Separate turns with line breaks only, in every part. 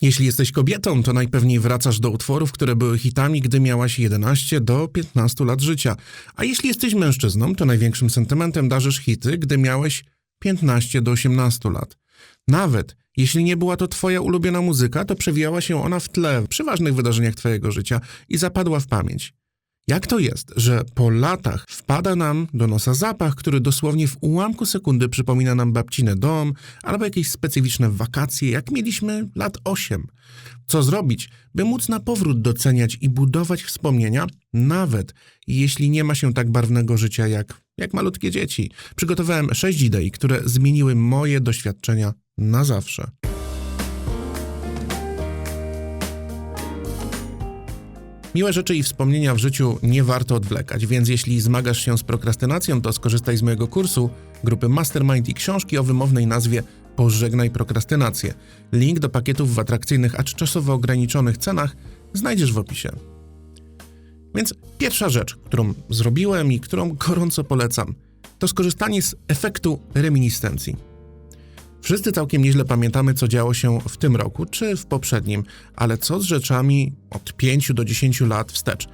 Jeśli jesteś kobietą, to najpewniej wracasz do utworów, które były hitami, gdy miałaś 11 do 15 lat życia. A jeśli jesteś mężczyzną, to największym sentymentem darzysz hity, gdy miałeś 15 do 18 lat. Nawet jeśli nie była to twoja ulubiona muzyka, to przewijała się ona w tle przy ważnych wydarzeniach twojego życia i zapadła w pamięć. Jak to jest, że po latach wpada nam do nosa zapach, który dosłownie w ułamku sekundy przypomina nam babcinę dom albo jakieś specyficzne wakacje, jak mieliśmy lat 8? Co zrobić, by móc na powrót doceniać i budować wspomnienia, nawet jeśli nie ma się tak barwnego życia jak, jak malutkie dzieci? Przygotowałem sześć idei, które zmieniły moje doświadczenia na zawsze. Miłe rzeczy i wspomnienia w życiu nie warto odwlekać, więc jeśli zmagasz się z prokrastynacją, to skorzystaj z mojego kursu, grupy Mastermind i książki o wymownej nazwie Pożegnaj prokrastynację. Link do pakietów w atrakcyjnych, acz czasowo ograniczonych cenach znajdziesz w opisie. Więc pierwsza rzecz, którą zrobiłem i którą gorąco polecam, to skorzystanie z efektu reminiscencji. Wszyscy całkiem nieźle pamiętamy, co działo się w tym roku czy w poprzednim, ale co z rzeczami od 5 do 10 lat wstecz?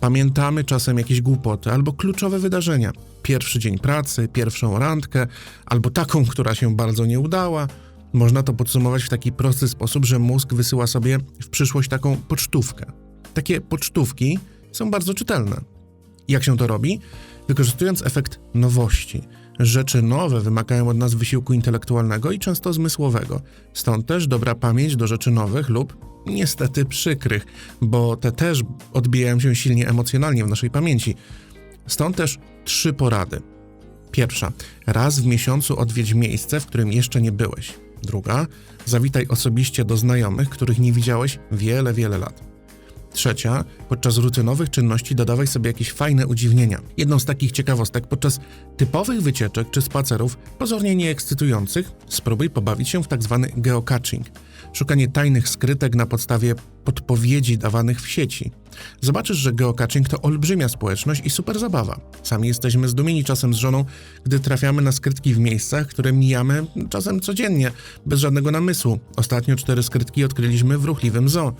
Pamiętamy czasem jakieś głupoty albo kluczowe wydarzenia. Pierwszy dzień pracy, pierwszą randkę, albo taką, która się bardzo nie udała. Można to podsumować w taki prosty sposób, że mózg wysyła sobie w przyszłość taką pocztówkę. Takie pocztówki są bardzo czytelne. Jak się to robi? Wykorzystując efekt nowości. Rzeczy nowe wymagają od nas wysiłku intelektualnego i często zmysłowego. Stąd też dobra pamięć do rzeczy nowych lub niestety przykrych, bo te też odbijają się silnie emocjonalnie w naszej pamięci. Stąd też trzy porady. Pierwsza, raz w miesiącu odwiedź miejsce, w którym jeszcze nie byłeś. Druga, zawitaj osobiście do znajomych, których nie widziałeś wiele, wiele lat. Trzecia, podczas rutynowych czynności dodawaj sobie jakieś fajne udziwnienia. Jedną z takich ciekawostek podczas typowych wycieczek czy spacerów, pozornie nieekscytujących, spróbuj pobawić się w tak zwany geocaching. Szukanie tajnych skrytek na podstawie podpowiedzi dawanych w sieci. Zobaczysz, że geocaching to olbrzymia społeczność i super zabawa. Sami jesteśmy zdumieni czasem z żoną, gdy trafiamy na skrytki w miejscach, które mijamy czasem codziennie, bez żadnego namysłu. Ostatnio cztery skrytki odkryliśmy w ruchliwym zoo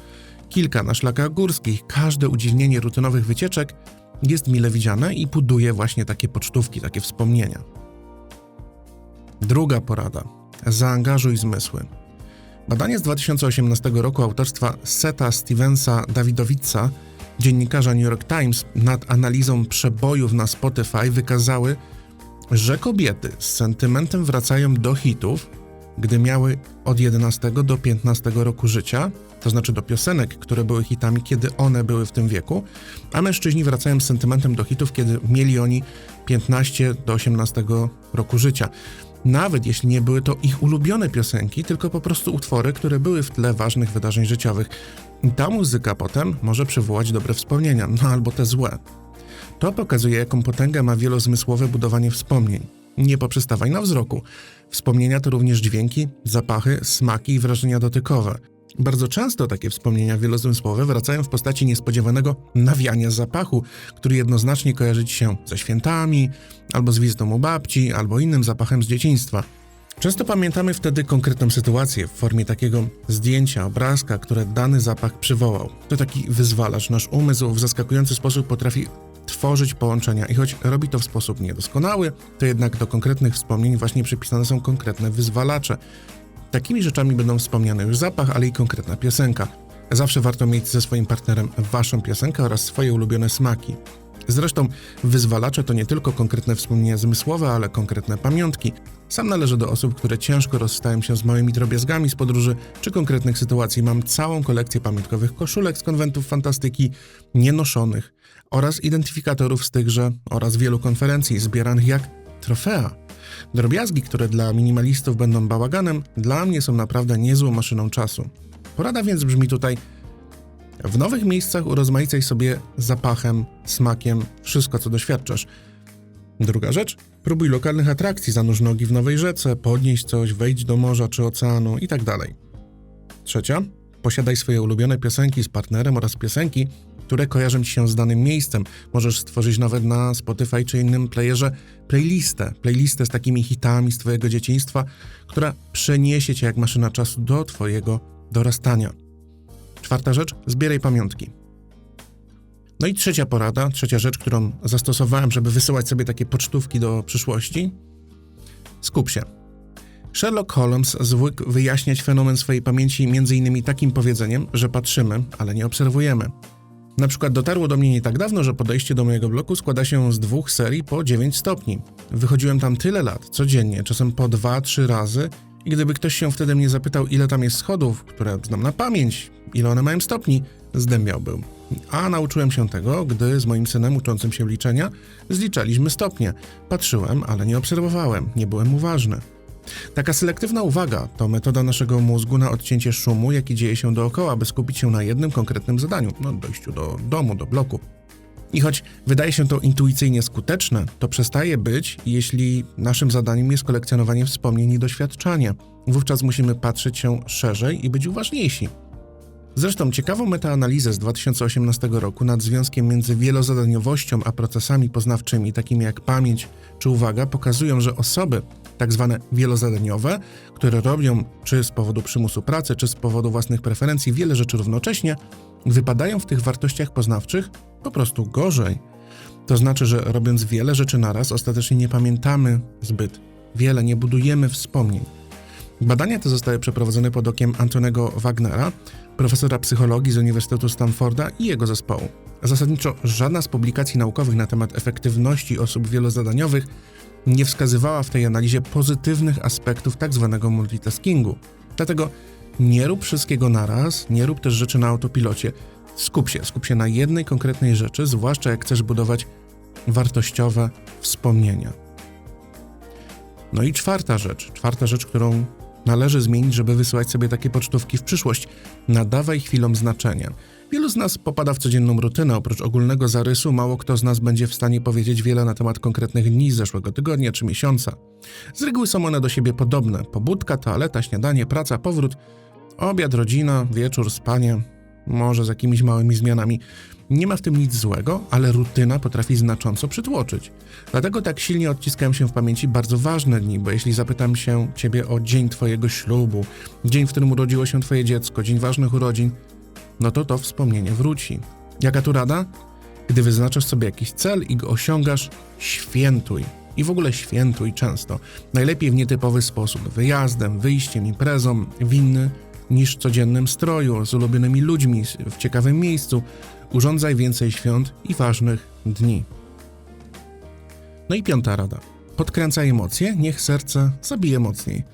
kilka na szlakach górskich, każde udziwnienie rutynowych wycieczek jest mile widziane i buduje właśnie takie pocztówki, takie wspomnienia. Druga porada. Zaangażuj zmysły. Badanie z 2018 roku autorstwa Seta Stevensa Dawidowica, dziennikarza New York Times, nad analizą przebojów na Spotify wykazały, że kobiety z sentymentem wracają do hitów, gdy miały od 11 do 15 roku życia, to znaczy do piosenek, które były hitami, kiedy one były w tym wieku, a mężczyźni wracają z sentymentem do hitów, kiedy mieli oni 15 do 18 roku życia. Nawet jeśli nie były to ich ulubione piosenki, tylko po prostu utwory, które były w tle ważnych wydarzeń życiowych. I ta muzyka potem może przywołać dobre wspomnienia, no albo te złe. To pokazuje, jaką potęgę ma wielozmysłowe budowanie wspomnień. Nie poprzestawaj na wzroku. Wspomnienia to również dźwięki, zapachy, smaki i wrażenia dotykowe. Bardzo często takie wspomnienia wielozmysłowe wracają w postaci niespodziewanego nawiania zapachu, który jednoznacznie kojarzy ci się ze świętami, albo z wizytą u babci, albo innym zapachem z dzieciństwa. Często pamiętamy wtedy konkretną sytuację w formie takiego zdjęcia, obrazka, które dany zapach przywołał. To taki wyzwalacz. Nasz umysł w zaskakujący sposób potrafi tworzyć połączenia i choć robi to w sposób niedoskonały, to jednak do konkretnych wspomnień właśnie przypisane są konkretne wyzwalacze. Takimi rzeczami będą wspomniane już zapach, ale i konkretna piosenka. Zawsze warto mieć ze swoim partnerem waszą piosenkę oraz swoje ulubione smaki. Zresztą wyzwalacze to nie tylko konkretne wspomnienia zmysłowe, ale konkretne pamiątki. Sam należę do osób, które ciężko rozstają się z małymi drobiazgami z podróży czy konkretnych sytuacji. Mam całą kolekcję pamiątkowych koszulek z konwentów fantastyki, nienoszonych oraz identyfikatorów z tychże oraz wielu konferencji zbieranych jak trofea. Drobiazgi, które dla minimalistów będą bałaganem, dla mnie są naprawdę niezłą maszyną czasu. Porada więc brzmi tutaj: w nowych miejscach urozmaicaj sobie zapachem, smakiem, wszystko co doświadczasz. Druga rzecz, próbuj lokalnych atrakcji, zanurz nogi w nowej rzece, podnieś coś, wejdź do morza czy oceanu itd. Tak Trzecia, posiadaj swoje ulubione piosenki z partnerem oraz piosenki, które kojarzą ci się z danym miejscem. Możesz stworzyć nawet na Spotify czy innym playerze playlistę, playlistę z takimi hitami z twojego dzieciństwa, która przeniesie cię jak maszyna czasu do twojego dorastania. Czwarta rzecz, zbieraj pamiątki. No i trzecia porada, trzecia rzecz, którą zastosowałem, żeby wysyłać sobie takie pocztówki do przyszłości. Skup się. Sherlock Holmes zwykł wyjaśniać fenomen swojej pamięci m.in. takim powiedzeniem, że patrzymy, ale nie obserwujemy. Na przykład dotarło do mnie nie tak dawno, że podejście do mojego bloku składa się z dwóch serii po 9 stopni. Wychodziłem tam tyle lat, codziennie, czasem po 2-3 razy i gdyby ktoś się wtedy mnie zapytał, ile tam jest schodów, które znam na pamięć, ile one mają stopni, zdębiałbym. A nauczyłem się tego, gdy z moim synem uczącym się liczenia zliczaliśmy stopnie. Patrzyłem, ale nie obserwowałem, nie byłem uważny. Taka selektywna uwaga to metoda naszego mózgu na odcięcie szumu, jaki dzieje się dookoła, by skupić się na jednym konkretnym zadaniu, no dojściu do domu, do bloku. I choć wydaje się to intuicyjnie skuteczne, to przestaje być, jeśli naszym zadaniem jest kolekcjonowanie wspomnień i doświadczania. Wówczas musimy patrzeć się szerzej i być uważniejsi. Zresztą ciekawą metaanalizę z 2018 roku nad związkiem między wielozadaniowością a procesami poznawczymi, takimi jak pamięć czy uwaga, pokazują, że osoby tak zwane wielozadaniowe, które robią czy z powodu przymusu pracy, czy z powodu własnych preferencji wiele rzeczy równocześnie, wypadają w tych wartościach poznawczych po prostu gorzej. To znaczy, że robiąc wiele rzeczy naraz, ostatecznie nie pamiętamy zbyt wiele, nie budujemy wspomnień. Badania te zostały przeprowadzone pod okiem Antonego Wagnera, profesora psychologii z Uniwersytetu Stanforda i jego zespołu. Zasadniczo żadna z publikacji naukowych na temat efektywności osób wielozadaniowych nie wskazywała w tej analizie pozytywnych aspektów tzw. Tak multitaskingu. Dlatego nie rób wszystkiego naraz, nie rób też rzeczy na autopilocie. Skup się, skup się na jednej konkretnej rzeczy, zwłaszcza jak chcesz budować wartościowe wspomnienia. No i czwarta rzecz, czwarta rzecz, którą należy zmienić, żeby wysyłać sobie takie pocztówki w przyszłość. Nadawaj chwilom znaczenia. Wielu z nas popada w codzienną rutynę. Oprócz ogólnego zarysu, mało kto z nas będzie w stanie powiedzieć wiele na temat konkretnych dni zeszłego tygodnia czy miesiąca. Z reguły są one do siebie podobne: pobudka, toaleta, śniadanie, praca, powrót, obiad, rodzina, wieczór, spanie, może z jakimiś małymi zmianami. Nie ma w tym nic złego, ale rutyna potrafi znacząco przytłoczyć. Dlatego tak silnie odciskają się w pamięci bardzo ważne dni, bo jeśli zapytam się ciebie o dzień twojego ślubu, dzień, w którym urodziło się twoje dziecko, dzień ważnych urodzin, no to to wspomnienie wróci. Jaka tu rada? Gdy wyznaczasz sobie jakiś cel i go osiągasz, świętuj. I w ogóle świętuj często. Najlepiej w nietypowy sposób. Wyjazdem, wyjściem, imprezą, w inny niż codziennym stroju, z ulubionymi ludźmi, w ciekawym miejscu. Urządzaj więcej świąt i ważnych dni. No i piąta rada. Podkręcaj emocje, niech serce zabije mocniej.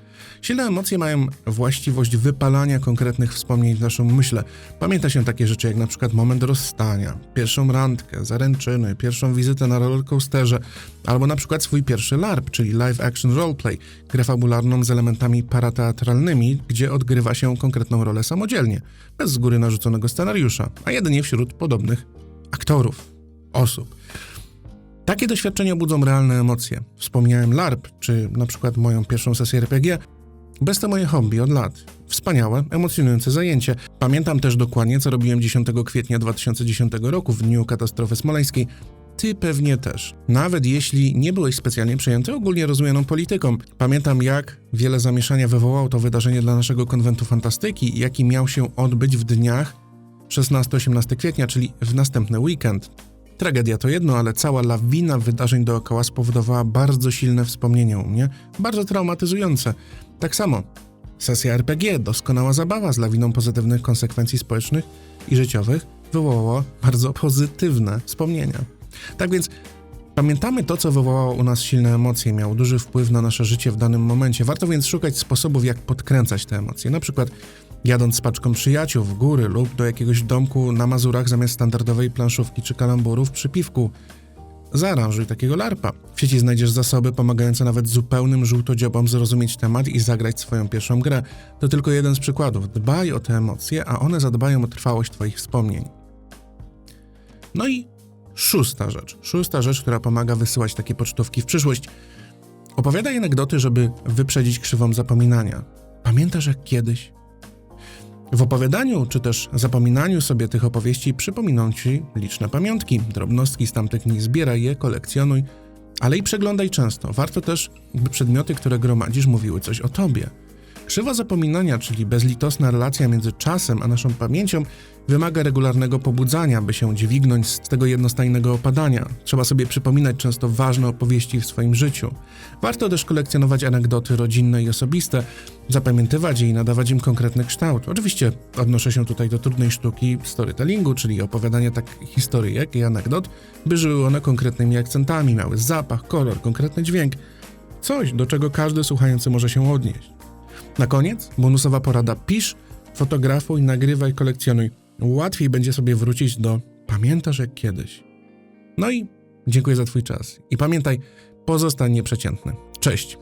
Silne emocje mają właściwość wypalania konkretnych wspomnień w naszą myślę. Pamięta się takie rzeczy jak na przykład moment rozstania, pierwszą randkę, zaręczyny, pierwszą wizytę na rollercoasterze, albo na przykład swój pierwszy LARP, czyli Live Action Roleplay, grę fabularną z elementami parateatralnymi, gdzie odgrywa się konkretną rolę samodzielnie, bez z góry narzuconego scenariusza, a jedynie wśród podobnych aktorów, osób. Takie doświadczenia budzą realne emocje. Wspomniałem LARP, czy na przykład moją pierwszą sesję RPG, bez to moje hobby od lat. Wspaniałe, emocjonujące zajęcie. Pamiętam też dokładnie, co robiłem 10 kwietnia 2010 roku w dniu katastrofy smoleńskiej. Ty pewnie też. Nawet jeśli nie byłeś specjalnie przejęty ogólnie rozumianą polityką. Pamiętam, jak wiele zamieszania wywołało to wydarzenie dla naszego konwentu fantastyki, jaki miał się odbyć w dniach 16-18 kwietnia, czyli w następny weekend. Tragedia to jedno, ale cała lawina wydarzeń dookoła spowodowała bardzo silne wspomnienia u mnie, bardzo traumatyzujące. Tak samo sesja RPG, doskonała zabawa z lawiną pozytywnych konsekwencji społecznych i życiowych, wywołała bardzo pozytywne wspomnienia. Tak więc pamiętamy to, co wywołało u nas silne emocje, miało duży wpływ na nasze życie w danym momencie. Warto więc szukać sposobów, jak podkręcać te emocje. Na przykład jadąc z paczką przyjaciół w góry lub do jakiegoś domku na Mazurach zamiast standardowej planszówki czy kalamburów przy piwku. Zaaranżuj takiego larpa. W sieci znajdziesz zasoby pomagające nawet zupełnym żółtodziobom zrozumieć temat i zagrać swoją pierwszą grę. To tylko jeden z przykładów. Dbaj o te emocje, a one zadbają o trwałość Twoich wspomnień. No i szósta rzecz. Szósta rzecz, która pomaga wysyłać takie pocztówki w przyszłość. Opowiadaj anegdoty, żeby wyprzedzić krzywą zapominania. Pamiętasz jak kiedyś? W opowiadaniu czy też zapominaniu sobie tych opowieści przypominą ci liczne pamiątki, drobnostki z tamtych dni, zbieraj je, kolekcjonuj, ale i przeglądaj często. Warto też, by przedmioty, które gromadzisz, mówiły coś o tobie. Krzywa zapominania, czyli bezlitosna relacja między czasem a naszą pamięcią, wymaga regularnego pobudzania, by się dźwignąć z tego jednostajnego opadania. Trzeba sobie przypominać często ważne opowieści w swoim życiu. Warto też kolekcjonować anegdoty rodzinne i osobiste, zapamiętywać je i nadawać im konkretny kształt. Oczywiście odnoszę się tutaj do trudnej sztuki storytellingu, czyli opowiadania tak historyjek i anegdot, by żyły one konkretnymi akcentami, miały zapach, kolor, konkretny dźwięk. Coś, do czego każdy słuchający może się odnieść. Na koniec bonusowa porada: pisz, fotografuj, nagrywaj, kolekcjonuj. Łatwiej będzie sobie wrócić do pamiętasz jak kiedyś. No i dziękuję za Twój czas. I pamiętaj, pozostań nieprzeciętny. Cześć.